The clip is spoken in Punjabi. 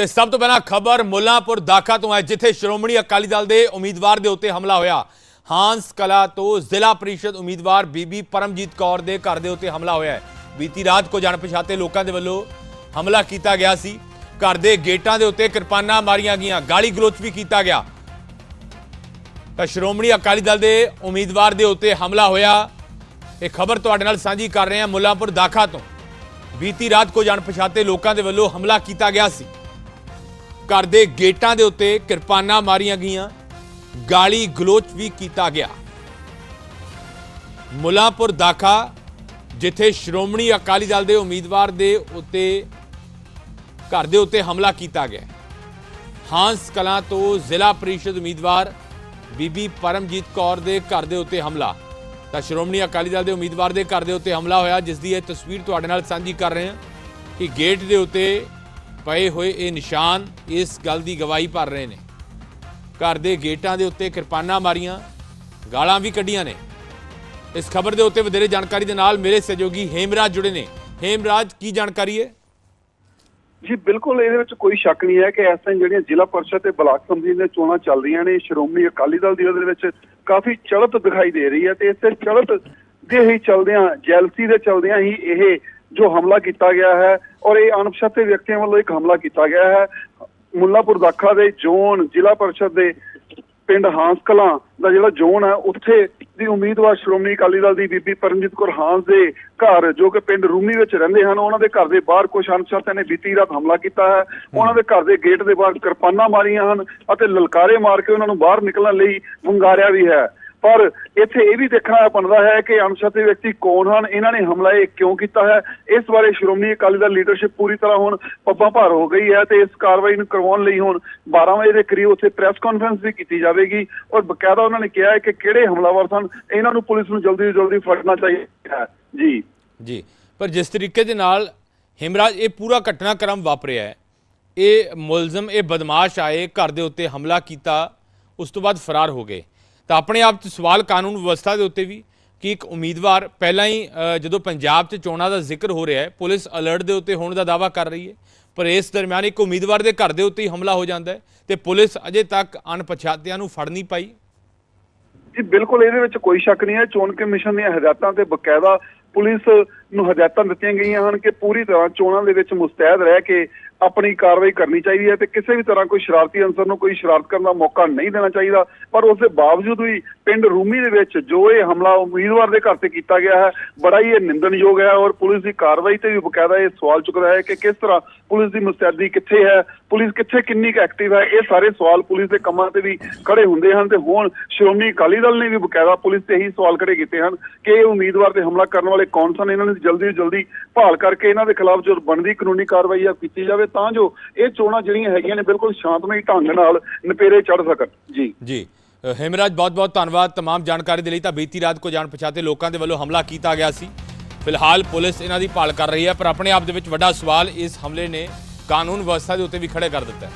ਤੇ ਸਭ ਤੋਂ ਪਹਿਲਾਂ ਖਬਰ ਮੁੱਲਾਂਪੁਰ ਦਾਖਾ ਤੋਂ ਹੈ, ਜਿੱਥੇ ਸ਼੍ਰੋਮਣੀ ਅਕਾਲੀ ਦਲ ਦੇ ਉਮੀਦਵਾਰ ਦੇ ਉੱਤੇ ਹਮਲਾ ਹੋਇਆ। ਹਾਂਸ ਕਲਾ ਤੋਂ ਜ਼ਿਲ੍ਹਾ ਪ੍ਰੀਸ਼ਦ ਉਮੀਦਵਾਰ ਬੀਬੀ ਪਰਮਜੀਤ ਕੌਰ ਦੇ ਘਰ ਦੇ ਉੱਤੇ ਹਮਲਾ ਹੋਇਆ ਹੈ। ਬੀਤੀ ਰਾਤ ਕੋ ਜਾਣ ਪਛਾਤੇ ਲੋਕਾਂ ਦੇ ਵੱਲੋਂ ਹਮਲਾ ਕੀਤਾ ਗਿਆ ਸੀ। ਘਰ ਦੇ ਗੇਟਾਂ ਦੇ ਉੱਤੇ ਕਿਰਪਾਨਾਂ ਮਾਰੀਆਂ ਗਈਆਂ, ਗਾਲੀ ਗਲੋਚ ਵੀ ਕੀਤਾ ਗਿਆ। ਤਾਂ ਸ਼੍ਰੋਮਣੀ ਅਕਾਲੀ ਦਲ ਦੇ ਉਮੀਦਵਾਰ ਦੇ ਉੱਤੇ ਹਮਲਾ ਹੋਇਆ। ਇਹ ਖਬਰ ਤੁਹਾਡੇ ਨਾਲ ਸਾਂਝੀ ਕਰ ਰਹੇ ਹਾਂ ਮੁੱਲਾਂਪੁਰ ਦਾਖਾ ਤੋਂ। ਬੀਤੀ ਰਾਤ ਕੋ ਜਾਣ ਪਛਾਤੇ ਲੋਕਾਂ ਦੇ ਵੱਲੋਂ ਹਮਲਾ ਕੀਤਾ ਗਿਆ ਸੀ। ਘਰ ਦੇ ਗੇਟਾਂ ਦੇ ਉੱਤੇ ਕਿਰਪਾਨਾਂ ਮਾਰੀਆਂ ਗਈਆਂ। ਗਾਲੀ ਗਲੋਚ ਵੀ ਕੀਤਾ ਗਿਆ। ਮੁਲਾਪੁਰ ਦਾਖਾ, ਜਿੱਥੇ ਸ਼੍ਰੋਮਣੀ ਅਕਾਲੀ ਦਲ ਦੇ ਉਮੀਦਵਾਰ ਦੇ ਉੱਤੇ, ਘਰ ਦੇ ਉੱਤੇ ਹਮਲਾ ਕੀਤਾ ਗਿਆ। ਹਾਂਸ ਕਲਾਂ ਤੋਂ ਜ਼ਿਲ੍ਹਾ ਪ੍ਰੀਸ਼ਦ ਉਮੀਦਵਾਰ ਬੀਬੀ ਪਰਮਜੀਤ ਕੌਰ ਦੇ ਘਰ ਦੇ ਉੱਤੇ ਹਮਲਾ। ਤਾਂ ਸ਼੍ਰੋਮਣੀ ਅਕਾਲੀ ਦਲ ਦੇ ਉਮੀਦਵਾਰ ਦੇ ਘਰ ਦੇ ਉੱਤੇ ਹਮਲਾ ਹੋਇਆ, ਜਿਸ ਦੀ ਇਹ ਤਸਵੀਰ ਤੁਹਾਡੇ ਨਾਲ ਸਾਂਝੀ ਕਰ ਰਹੇ ਹਾਂ ਕਿ ਗੇਟ ਦੇ ਉੱਤੇ ਪਏ ਹੋਏ ਇਹ ਨਿਸ਼ਾਨ ਇਸ ਗੱਲ ਦੀ ਗਵਾਹੀ ਭਰ ਰਹੇ ਨੇ। ਘਰ ਦੇ ਗੇਟਾਂ ਦੇ ਉੱਤੇ ਕਿਰਪਾਨਾਂ ਮਾਰੀਆਂ, ਗਾਲਾਂ ਵੀ ਕੱਢੀਆਂ ਨੇ। ਇਸ ਖਬਰ ਦੇ ਉੱਤੇ ਵਧੇਰੇ ਜਾਣਕਾਰੀ ਦੇ ਨਾਲ ਮੇਰੇ ਸਹਿਯੋਗੀ ਹੇਮਰਾਜ ਜੁੜੇ ਨੇ। ਹੇਮਰਾਜ, ਕੀ ਜਾਣਕਾਰੀ ਹੈ? ਜੀ, ਬਿਲਕੁਲ ਇਹਦੇ ਵਿੱਚ ਕੋਈ ਸ਼ੱਕ ਨਹੀਂ ਹੈ ਕਿ ਇਸ ਟਾਈਮ ਜਿਹੜੀਆਂ ਜ਼ਿਲ੍ਹਾ ਪਰਿਸ਼ਦ ਤੇ ਬਲਾਕ ਸੰਮਤੀ ਦੀਆਂ ਚੋਣਾਂ ਚੱਲ ਰਹੀਆਂ ਨੇ, ਸ਼੍ਰੋਮਣੀ ਅਕਾਲੀ ਦਲ ਦੀ ਉਹਦੇ ਵਿੱਚ ਕਾਫੀ ਚੜਤ ਦਿਖਾਈ ਦੇ ਰਹੀ ਹੈ ਤੇ ਇਸੇ ਚੜਤ ਦੇ ਹੀ ਚਲਦਿਆਂ, ਜੈਲਸੀ ਦੇ ਚਲਦਿਆਂ ਹੀ ਇਹ ਜੋ ਹਮਲਾ ਕੀਤਾ ਗਿਆ ਹੈ ਔਰ ਇਹ ਅਣਪਛਾਤੇ ਵਿਅਕਤੀਆਂ ਵੱਲੋਂ ਇੱਕ ਹਮਲਾ ਕੀਤਾ ਗਿਆ ਹੈ। ਮੁੱਲਾਪੁਰ ਦਾਖਾ ਦੇ ਜ਼ੋਨ ਜ਼ਿਲ੍ਹਾ ਪਰਿਸ਼ਦ ਦੇ ਪਿੰਡ ਹਾਂਸ ਕਲਾਂ ਦਾ ਜਿਹੜਾ ਜ਼ੋਨ ਹੈ ਉੱਥੇ ਦੀ ਉਮੀਦਵਾਰ ਸ਼੍ਰੋਮਣੀ ਅਕਾਲੀ ਦਲ ਦੀ ਬੀਬੀ ਪਰਮਜੀਤ ਕੌਰ ਹਾਂਸ ਦੇ ਘਰ ਜੋ ਕਿ ਪਿੰਡ ਰੂਮੀ ਵਿੱਚ ਰਹਿੰਦੇ ਹਨ ਉਹਨਾਂ ਦੇ ਘਰ ਦੇ ਬਾਹਰ ਕੁਝ ਅਣਪਛਾਤਿਆਂ ਨੇ ਬੀਤੀ ਰਾਤ ਹਮਲਾ ਕੀਤਾ ਹੈ। ਉਹਨਾਂ ਦੇ ਘਰ ਦੇ ਗੇਟ ਦੇ ਬਾਹਰ ਕਿਰਪਾਨਾਂ ਮਾਰੀਆਂ ਹਨ ਅਤੇ ਲਲਕਾਰੇ ਮਾਰ ਕੇ ਉਹਨਾਂ ਨੂੰ ਬਾਹਰ ਨਿਕਲਣ ਲਈ ਵੰਗਾਰਿਆ ਵੀ ਹੈ। ਪਰ ਇੱਥੇ ਇਹ ਵੀ ਦੇਖਣਾ ਬਣਦਾ ਹੈ ਕਿ ਅਣਪਛਾਤੇ ਵਿਅਕਤੀ ਕੌਣ ਹਨ? ਇਹਨਾਂ ਨੇ ਹਮਲਾ ਇਹ ਕਿਉਂ ਕੀਤਾ ਹੈ? ਇਸ ਬਾਰੇ ਸ਼੍ਰੋਮਣੀ ਅਕਾਲੀ ਦਲ ਲੀਡਰਸ਼ਿਪ ਪੂਰੀ ਤਰ੍ਹਾਂ ਹੁਣ ਪੱਬਾਂ ਭਾਰ ਹੋ ਗਈ ਹੈ ਤੇ ਇਸ ਕਾਰਵਾਈ ਨੂੰ ਕਰਵਾਉਣ ਲਈ ਹੁਣ 12 ਵਜੇ ਦੇ ਕਰੀਬ ਉੱਥੇ ਪ੍ਰੈਸ ਕਾਨਫਰੰਸ ਵੀ ਕੀਤੀ ਜਾਵੇਗੀ ਔਰ ਬਕਾਇਦਾ ਉਹਨਾਂ ਨੇ ਕਿਹਾ ਹੈ ਕਿ ਕਿਹੜੇ ਹਮਲਾਵਰ ਸਨ? ਇਹਨਾਂ ਨੂੰ ਪੁਲਿਸ ਨੂੰ ਜਲਦੀ ਤੋਂ ਜਲਦੀ ਫੜਨਾ ਚਾਹੀਦਾ ਹੈ। ਜੀ। ਜੀ। ਪਰ ਜਿਸ ਤਰੀਕੇ ਦੇ ਨਾਲ ਹਿਮਰਾਜ, ਇਹ ਪੂਰਾ ਘਟਨਾਕ੍ਰਮ ਵਾਪਰਿਆ ਹੈ। ਇਹ ਮੁਲਜ਼ਮ, ਇਹ ਬਦਮਾਸ਼ ਆਏ, ਘਰ ਦੇ ਉੱਤੇ ਹਮਲਾ ਕੀਤਾ, ਉਸ ਤੋਂ ਬਾਅਦ ਫਰਾਰ ਹੋ ਗਏ। ਤਾਂ ਆਪਣੇ ਆਪ 'ਚ ਸਵਾਲ ਕਾਨੂੰਨ ਵਿਵਸਥਾ ਦੇ ਉੱਤੇ ਵੀ ਕਿ ਇੱਕ ਉਮੀਦਵਾਰ ਪਹਿਲਾਂ ਹੀ ਜਦੋਂ ਪੰਜਾਬ 'ਚ ਚੋਣਾਂ ਦਾ ਜ਼ਿਕਰ ਹੋ ਰਿਹਾ ਹੈ, ਪੁਲਿਸ ਅਲਰਟ ਦੇ ਉੱਤੇ ਹੋਣ ਦਾ ਦਾਵਾ ਕਰ ਰਹੀ ਹੈ, ਪਰ ਇਸ ਦਰਮਿਆਨ ਇੱਕ ਉਮੀਦਵਾਰ ਦੇ ਘਰ ਦੇ ਉੱਤੇ ਹੀ ਹਮਲਾ ਹੋ ਜਾਂਦਾ ਹੈ ਤੇ ਪੁਲਿਸ ਅਜੇ ਤੱਕ ਅਣਪਛਾਤਿਆਂ ਨੂੰ ਫੜ ਨਹੀਂ ਪਾਈ। ਜੀ, ਬਿਲਕੁਲ ਇਹਦੇ ਵਿੱਚ ਕੋਈ ਸ਼ੱਕ ਨਹੀਂ ਹੈ। ਚੋਣ ਕਮਿਸ਼ਨ ਦੀਆਂ ਹਦਾਇਤਾਂ ਤੇ ਬਕਾਇਦਾ ਪੁਲਿਸ ਨੂੰ ਹਦਾਇਤਾਂ ਦਿੱਤੀਆਂ ਗਈਆਂ ਹਨ ਕਿ ਪੂਰੀ ਤਰ੍ਹਾਂ ਚੋਣਾਂ ਦੇ ਵਿੱਚ ਮੁਸਤੈਦ ਰਹਿ ਕੇ ਆਪਣੀ ਕਾਰਵਾਈ ਕਰਨੀ ਚਾਹੀਦੀ ਹੈ ਤੇ ਕਿਸੇ ਵੀ ਤਰ੍ਹਾਂ ਕੋਈ ਸ਼ਰਾਰਤੀ ਅੰਸਰ ਨੂੰ ਕੋਈ ਸ਼ਰਾਰਤ ਕਰਨ ਦਾ ਮੌਕਾ ਨਹੀਂ ਦੇਣਾ ਚਾਹੀਦਾ, ਪਰ ਉਸ ਦੇ ਬਾਵਜੂਦ ਵੀ ਪਿੰਡ ਰੂਮੀ ਦੇ ਵਿੱਚ ਜੋ ਇਹ ਹਮਲਾ ਉਮੀਦਵਾਰ ਦੇ ਘਰ ਤੇ ਕੀਤਾ ਗਿਆ ਹੈ, ਬੜਾ ਹੀ ਇਹ ਨਿੰਦਣਯੋਗ ਹੈ ਔਰ ਪੁਲਿਸ ਦੀ ਕਾਰਵਾਈ ਤੇ ਵੀ ਬਕਾਇਦਾ ਇਹ ਸਵਾਲ ਚੁੱਕਦਾ ਹੈ ਕਿ ਕਿਸ ਤਰ੍ਹਾਂ ਪੁਲਿਸ ਦੀ ਮੁਸਤੈਦੀ ਕਿੱਥੇ ਹੈ, ਪੁਲਿਸ ਕਿੱਥੇ ਕਿੰਨੀ ਕੁ ਐਕਟਿਵ ਹੈ, ਇਹ ਸਾਰੇ ਸਵਾਲ ਪੁਲਿਸ ਦੇ ਕੰਮਾਂ ਤੇ ਵੀ ਖੜੇ ਹੁੰਦੇ ਹਨ ਤੇ ਹੁਣ ਸ਼੍ਰੋਮਣੀ ਅਕਾਲੀ ਦਲ ਨੇ ਵੀ ਬਕਾਇਦਾ ਪੁਲਿਸ ਤੇ ਹੀ ਸਵਾਲ ਖੜੇ ਕੀਤੇ ਹਨ ਕਿ ਇਹ ਉਮੀਦਵਾਰ ਤੇ ਹਮਲਾ ਕਰਨ ਵਾਲੇ ਕੌਣ ਸਨ, ਇਹਨਾਂ ਨੂੰ ਜਲਦੀ ਤੋਂ ਜਲਦੀ ਭਾਲ ਕਰਕੇ ਇਹਨਾਂ ਦੇ ਖਿਲਾਫ ਜੋ ਬਣਦੀ ਕਾਨੂੰਨੀ ਕਾਰਵਾਈ ਆ ਕੀਤੀ ਜਾਵੇ ਤਾਂ ਜੋ ਇਹ ਚੋਣਾਂ ਜਿਹੜੀਆਂ ਹੈਗੀਆਂ ਨੇ ਬਿਲਕੁਲ ਸ਼ਾਂਤਮਈ ਢੰਗ ਨਾਲ ਨਪੇਰੇ ਚੜ ਸਕਣ। ਜੀ। ਜੀ। ਹੇਮਰਾਜ ਬਹੁਤ ਬਹੁਤ ਧੰਨਵਾਦ तमाम ਜਾਣਕਾਰੀ ਦੇ ਲਈ ਤਾਂ ਬੀਤੀ ਰਾਤ ਕੋ ਜਾਣ ਪਛਾਤੇ ਲੋਕਾਂ ਦੇ ਵੱਲੋਂ ਹਮਲਾ ਕੀਤਾ ਗਿਆ ਸੀ ਫਿਲਹਾਲ ਪੁਲਿਸ ਇਹਨਾਂ ਦੀ ਭਾਲ ਕਰ ਰਹੀ ਹੈ ਪਰ ਆਪਣੇ ਆਪ ਦੇ ਵਿੱਚ ਵੱਡਾ ਸਵਾਲ ਇਸ ਹਮਲੇ ਨੇ ਕਾਨੂੰਨ ਵਿਵਸਥਾ ਦੇ ਉੱਤੇ ਵੀ ਖੜੇ ਕਰ ਦਿੱਤਾ ਹੈ